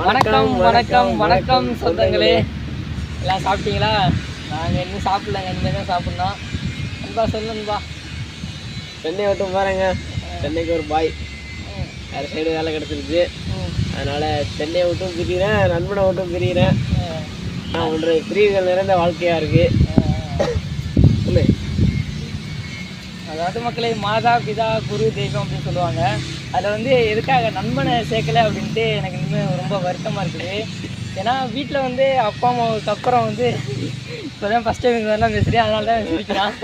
வணக்கம் வணக்கம் வணக்கம் சொந்தங்களே. எல்லாம் சாப்பிட்டீங்களா? நாங்கள் இன்னும் சாப்பிடலங்க இனிமேல் தான் சாப்பிட்ணும். நண்பா சொல்லு நண்பா. சென்னை விட்டு போகிறேங்க சென்னைக்கு ஒரு பாய். வேறு சைடு வேலை கிடச்சிருச்சு. அதனால் சென்னையை விட்டும் பிரிகிறேன் நண்பனை விட்டும் பிரிகிறேன் நான் ஒன்று பிரிவுகள் நிறைந்த வாழ்க்கையாக இருக்குது அதாவது மக்களே மாதா பிதா குரு தெய்வம் அப்படின்னு சொல்லுவாங்க. அதில் வந்து எதுக்காக நண்பனை சேர்க்கல அப்படின்ட்டு எனக்கு இன்னும் ரொம்ப வருத்தமாக இருக்குது. ஏன்னா வீட்டில் வந்து அப்பா அம்மாவுக்கு அப்புறம் வந்து இப்போ தான் ஃபஸ்ட் டைம் மாதிரிலாம் பேசுகிறேன் அதனால தான் சிரிக்கிறான்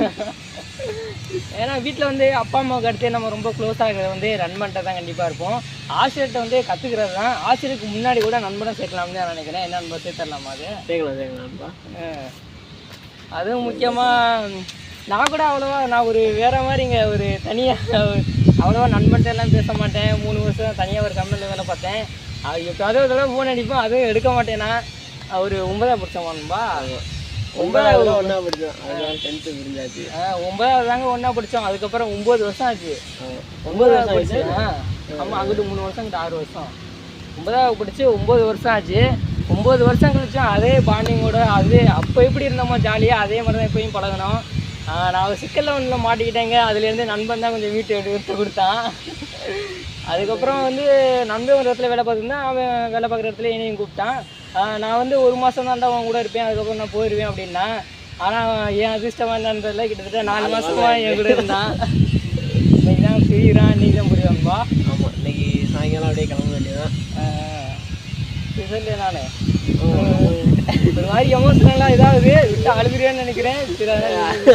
ஏன்னா வீட்டில் வந்து அப்பா அம்மாவுக்கு அடுத்து நம்ம ரொம்ப க்ளோஸ் ஆகிறது வந்து நண்பன்ட்ட தான் கண்டிப்பாக இருப்போம். ஆசிரியர்கிட்ட வந்து கற்றுக்கிறது தான். ஆசிரியருக்கு முன்னாடி கூட நண்பனை சேர்க்கலாம்னு நான் நினைக்கிறேன். என்ன நண்பன் சேர்த்துடலாமா அது? சேர்க்கலாம் சேர்க்கலாம்ப்பா அஹ் அதுவும் முக்கியமாக நான் கூட அவ்வளோவா நான் ஒரு வேற மாதிரிங்க ஒரு தனியாக அவ்வளோவா நண்பன்ட்ட எல்லாம் பேச மாட்டேன். மூணு வருஷம் தனியாக ஒரு கம்பெனியில் வேலை பார்த்தேன். அது எப்போயாவது ஒரு தடவை ஃபோன் அடிப்போம் அதுவும் எடுக்க மாட்டேனா ஒரு ஒன்பதாவது படித்தோம்பா ஒன்பதாவது ஒன்றா படித்தோம் டென்த்து பிரிஞ்சாச்சு ஒன்பதாவது தாங்க ஒன்றா படித்தோம் அதுக்கப்புறம் ஒம்பது வருஷம் ஆச்சு. ஒன்பது வருஷம் ஆயிடுச்சு ஆமாம் அங்கிட்டு மூணு வருஷம் இங்கிட்ட ஆறு வருஷம். ஒன்பதாவது படிச்சு ஒம்பது வருஷம் ஆச்சு. ஒம்பது வருஷம் கழிச்சும் அதே பாண்டிங்கோட அதே அப்போ எப்படி இருந்தோமோ ஜாலியாக அதே மாதிரி தான் எப்பயும் பழகணும். நான் சிக்கலில் ஒன்றில் மாட்டிக்கிட்டேங்க. அதுலேருந்து நண்பன் தான் கொஞ்சம் வீட்டு எடுத்து கொடுத்தான். அதுக்கப்புறம் வந்து நண்பன் ஒரு இடத்துல வேலை பார்த்துருந்தேன் அவன் வேலை பார்க்குற இடத்துல என்னையும் கூப்பிட்டான். நான் வந்து ஒரு மாதம் தான் அவன் கூட இருப்பேன். அதுக்கப்புறம் நான் போயிடுவேன் அப்படின்னா ஆனால் என் அதிர்ஷ்டமாக என்னன்றதுல கிட்டத்தட்ட நாலு மாதமா என் கூட இருந்தான். இன்னைக்கு தான் பிரிகிறான் இன்னைக்கு தான் புரியுவாங்கப்பா ஆமாம் இன்னைக்கு சாயங்காலம் அப்படியே கிளம்ப வேண்டியதான் நான். ஒரு மாதிரி எமோஷனலாக இதாகுது. விட்டு அழுதுருவேன்னு நினைக்கிறேன்.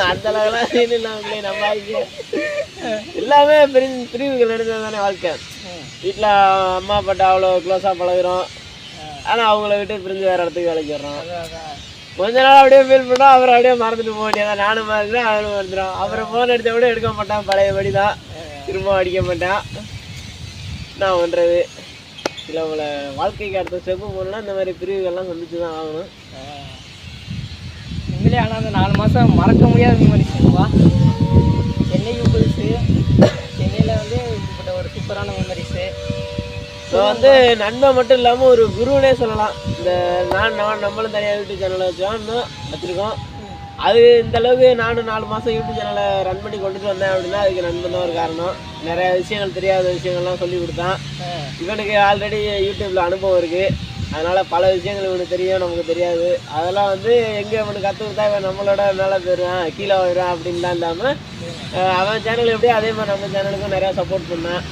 அந்த அளவுலாம் சீன் இல்லாமலே நம்ம எல்லாமே பிரி பிரிவுகள் நடந்தது தானே வாழ்க்கை. வீட்டில் அம்மா அப்பாட்ட அவ்வளோ க்ளோஸாக பழகுறோம். ஆனால் அவங்கள விட்டு பிரிஞ்சு வேறு இடத்துக்கு வேலைக்கு வர்றோம். கொஞ்ச நாள் அப்படியே ஃபீல் பண்ணோம் அப்புறம் அப்படியே மறந்துட்டு போக வேண்டியதான் நானும் மறந்துட்டேன் அவனும் மறந்துடும் அப்புறம் ஃபோன் அடித்த கூட எடுக்க மாட்டான். பழையபடி தான் திரும்ப அடிக்க மாட்டான். நான் பண்ணுறது சில பல வாழ்க்கைக்கு அடுத்த ஸ்டெப்பு போகணும்னா இந்த மாதிரி பிரிவுகள்லாம் சந்திச்சு தான் ஆகணும். உண்மையிலே ஆனால் அந்த நாலு மாதம் மறக்க முடியாத மெமரிஸ்ப்பா சென்னைக்கு புதுசு சென்னையில் வந்து இப்படிப்பட்ட ஒரு சூப்பரான மெமரிஸு ஸோ வந்து நண்பன் மட்டும் இல்லாமல் ஒரு குருனே சொல்லலாம். இந்த நான் நான் நம்மளும் தனியாக யூடியூப் சேனலை வச்சோம் வச்சுருக்கோம். அது இந்த அளவுக்கு நானும் நாலு மாதம் யூடியூப் சேனலை ரன் பண்ணி கொண்டுட்டு வந்தேன் அப்படின்னா அதுக்கு நண்பன் தான் ஒரு காரணம். நிறைய விஷயங்கள் தெரியாத விஷயங்கள்லாம் சொல்லி கொடுத்தான். இவனுக்கு ஆல்ரெடி யூடியூப்பில் அனுபவம் இருக்குது அதனால் பல விஷயங்கள் இவனுக்கு தெரியும் நமக்கு தெரியாது. அதெல்லாம் வந்து எங்கே இவனுக்கு கற்று கொடுத்தா இவன் நம்மளோட மேலே போயிடுவான் கீழே வருவான் அப்படின்லாம் இல்லாமல் அவன் சேனல் எப்படியோ அதே மாதிரி நம்ம சேனலுக்கும் நிறையா சப்போர்ட் பண்ணான்.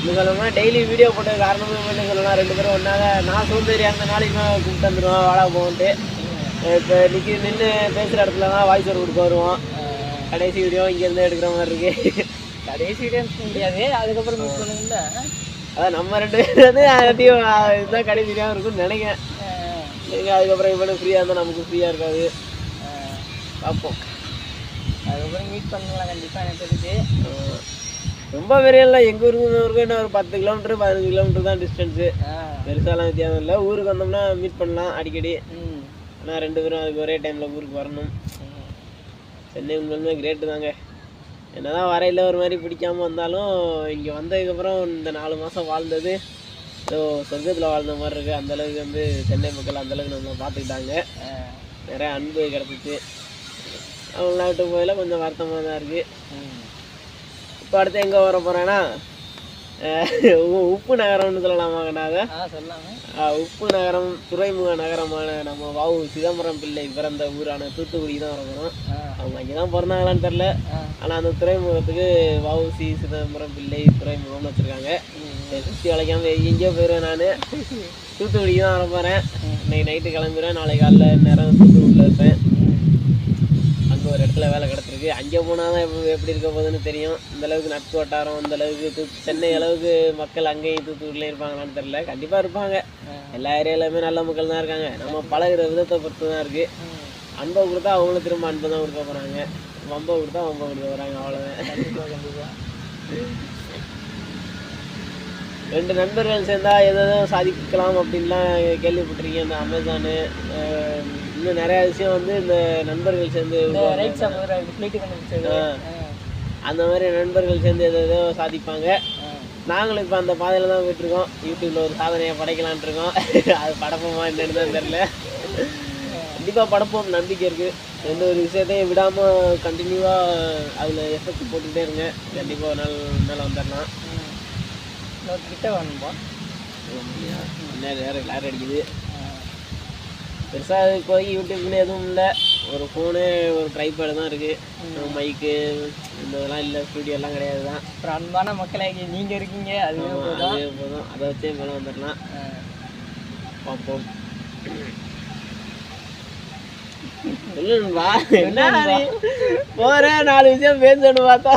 இன்னும் சொல்லணும்னா டெய்லி வீடியோ போட்டது காரணமும் இவனு சொல்லலாம் ரெண்டு பேரும் ஒன்றாக நான் சோம்பேறி அந்த இவன் கூப்பிட்டு வந்துடுவான் வாடா போன்ட்டு இப்போ இன்னைக்கு நின்று பேசுகிற இடத்துல தான் வாய்ஸ் ஓவர் கொடுக்க வருவோம். கடைசி வீடியோ இங்கேருந்து எடுக்கிற மாதிரி இருக்கு. கடைசி டைம் முடியாது. அதுக்கப்புறம் மிஸ் பண்ணுங்கள அதான் நம்ம ரெண்டு பேரும் வந்து அதையும் இதுதான் கடைசி வீடியோ இருக்கும்னு நினைக்கிறேன். நீங்க அதுக்கப்புறம் இவனுக்கு ஃப்ரீயாக இருந்தால் நமக்கு ஃப்ரீயாக இருக்காது. பார்ப்போம். அதுக்கப்புறம் மீட் பண்ணலாம் கண்டிப்பாக எனக்கு தெரிஞ்சு. ரொம்ப பெரிய இல்லை. எங்கள் ஊருக்கு என்ன ஒரு பத்து கிலோமீட்டர் பதினஞ்சு கிலோமீட்டர் தான் டிஸ்டன்ஸு பெருசாலாம் வித்தியாசம் இல்லை. ஊருக்கு வந்தோம்னா மீட் பண்ணலாம் அடிக்கடி. ஆனால் ரெண்டு பேரும் அதுக்கு ஒரே டைமில் ஊருக்கு வரணும். சென்னை உண்மையுமே கிரேட்டு தாங்க என்னதான் வரையில் ஒரு மாதிரி பிடிக்காம வந்தாலும் இங்கே வந்ததுக்கப்புறம் இந்த நாலு மாதம் வாழ்ந்தது ஏதோ சொர்க்கத்தில் வாழ்ந்த மாதிரி இருக்குது அந்தளவுக்கு வந்து சென்னை மக்கள் அந்தளவுக்கு நம்மளை பார்த்துக்கிட்டாங்க. நிறைய அன்பு கிடச்சிச்சு விட்டு போயில கொஞ்சம் வருத்தமாக தான் இருக்குது. இப்போ அடுத்து எங்கே வர போகிறேன்னா உப்பு நகரம்னு சொல்லலாமா நாங்கள் ஆ சொல்லாமே உப்பு நகரம் துறைமுக நகரமான நம்ம வாவு சிதம்பரம் பிள்ளை பிறந்த ஊரான தூத்துக்குடி தான் ஆ. அவங்க அங்கே தான் பிறந்தாங்களான்னு தெரில ஆனால் அந்த துறைமுகத்துக்கு வஉசி சிதம்பரம் பிள்ளை துறைமுகம்னு வச்சுருக்காங்க. சுற்றி வளைக்காம எங்கேயோ போயிடுவேன் நான். தூத்துக்குடிக்கு தான் வர போகிறேன் இன்னைக்கு நைட்டு கிளம்பிடுவேன். நாளைக்கு காலைல நேரம் தூத்துக்குடியில் இருப்பேன். ஒரு இடத்துல வேலை கிடச்சிருக்கு. அங்கே போனால் தான் எப்படி எப்படி இருக்க போகுதுன்னு தெரியும். இந்த அளவுக்கு நட்பு வட்டாரம் இந்த அளவுக்கு தூ சென்னை அளவுக்கு மக்கள் அங்கேயும் தூத்துக்குடியிலே இருப்பாங்களான்னு தெரில கண்டிப்பாக இருப்பாங்க. எல்லா ஏரியாலையுமே நல்ல மக்கள் தான் இருக்காங்க. நம்ம பழகுற விதத்தை பொறுத்து தான் இருக்குது அன்பை கொடுத்தா அவங்களும் திரும்ப அன்பை தான் கொடுக்க போகிறாங்க வம்பை கொடுத்தா வம்பை கொடுக்க போகிறாங்க அவ்வளோதான் கண்டிப்பாக கண்டிப்பாக ரெண்டு நண்பர்கள் சேர்ந்தா எதோ சாதிக்கலாம் அப்படின்லாம் கேள்விப்பட்டிருக்கீங்க. இந்த அமேசானு இன்னும் நிறையா விஷயம் வந்து இந்த நண்பர்கள் சேர்ந்து அந்த மாதிரி நண்பர்கள் சேர்ந்து எதோ சாதிப்பாங்க. நாங்களும் இப்போ அந்த பாதையில் தான் போயிட்டுருக்கோம். யூடியூப்பில் ஒரு சாதனையை படைக்கலான்ட்டு இருக்கோம். அது படப்போமா என்னன்னு தான் தெரில கண்டிப்பாக படப்போம். நம்பிக்கை இருக்குது எந்த ஒரு விஷயத்தையும் விடாமல் கண்டினியூவாக அதில் எஃபெக்ட் போட்டுக்கிட்டே இருங்க. கண்டிப்பாக ஒரு நாள் மேலே வந்துடலாம். கிட்ட வேணும்பா நேரம் நேரம் கிளார் அடிக்குது. பெருசாக இப்போதைக்கு யூடியூப்னு எதுவும் இல்லை. ஒரு ஃபோனு ஒரு ட்ரைபேடு தான் இருக்குது மைக்கு இந்த இதெல்லாம் இல்லை. ஸ்டூடியோலாம் கிடையாது தான் அப்புறம் அன்பான மக்களே நீங்கள் இருக்கீங்க. அதுவே ஆமா, போதும். அது வச்சே மேலே வந்துடலாம். பார்ப்போம்? போறேன் நாலு விஷயம் பேசணும் பார்த்தா.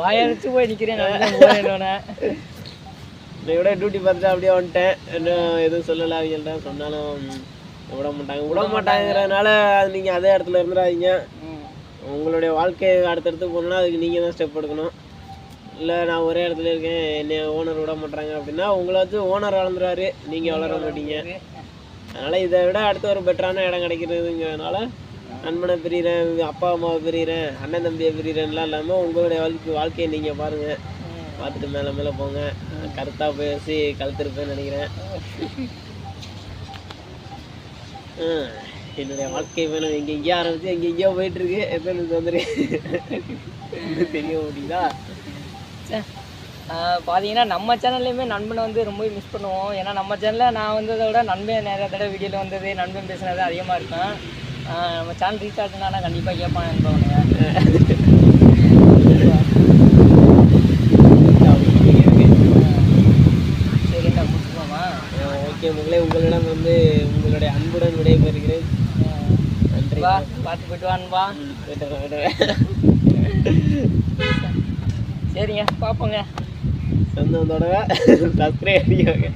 வாயடிச்சு போய் நிற்கிறேன் நான் கூட டியூட்டி பார்த்துட்டு அப்படியே வந்துட்டேன். இன்னும் எதுவும் சொல்லலை. அவங்கள்ட்ட சொன்னாலும் விட மாட்டாங்க. விட மாட்டாங்கிறதுனால அது நீங்கள் அதே இடத்துல இருந்துடாதீங்க. உங்களுடைய வாழ்க்கை அடுத்தடுத்து போகணுன்னா அதுக்கு நீங்கள் தான் ஸ்டெப் எடுக்கணும். இல்லை நான் ஒரே இடத்துல இருக்கேன் என்னை ஓனர் விட மாட்டாங்க அப்படின்னா உங்களை வச்சு ஓனர் வளர்ந்துறாரு நீங்கள் வளர மாட்டீங்க. அதனால் இதை விட அடுத்து ஒரு பெட்டரான இடம் கிடைக்கிறதுங்கிறதுனால நண்பனை பிரிகிறேன் அப்பா அம்மாவை பிரிகிறேன் அண்ணன் தம்பியை பிரிகிறேன்லாம் இல்லாமல் உங்களுடைய வாழ்க்கை வாழ்க்கையை நீங்கள் பாருங்கள் பார்த்துட்டு மேலே மேலே போங்க. கருத்தாக பேசி கழுத்திருப்பேன்னு நினைக்கிறேன். என்னுடைய வாழ்க்கை வேணும். எங்கே எங்கேயோ ஆரம்பிச்சு எங்கே எங்கேயோ போயிட்டுருக்கு. எத்தனை வந்துரு? தெரிய முடியுதா பார்த்தீங்கன்னா நம்ம சேனல்லையுமே நண்பனை வந்து ரொம்ப மிஸ் பண்ணுவோம். ஏன்னா நம்ம சேனலில் நான் வந்ததை விட நண்பன் நிறைய தடவை வீடியோவில் வந்தது நண்பன் பேசுனது அதிகமாக இருக்கும். ஆஹ் நம்ம சேனல் ரீச் ஆச்சுன்னா கண்டிப்பாக கேட்பான் நண்பவனுங்க சரிண்டா முடிச்சுக்கோமா ஓகே உங்களே உங்களிடம் வந்து உங்களுடைய அன்புடன் விடைபெறுகிறேன். நன்றி. வா பார்த்து போயிட்டு வான்பா. சரிங்க பார்ப்போங்க. சொந்தத்தோட சப்ஸ்கிரைப் பண்ணிக்கோங்க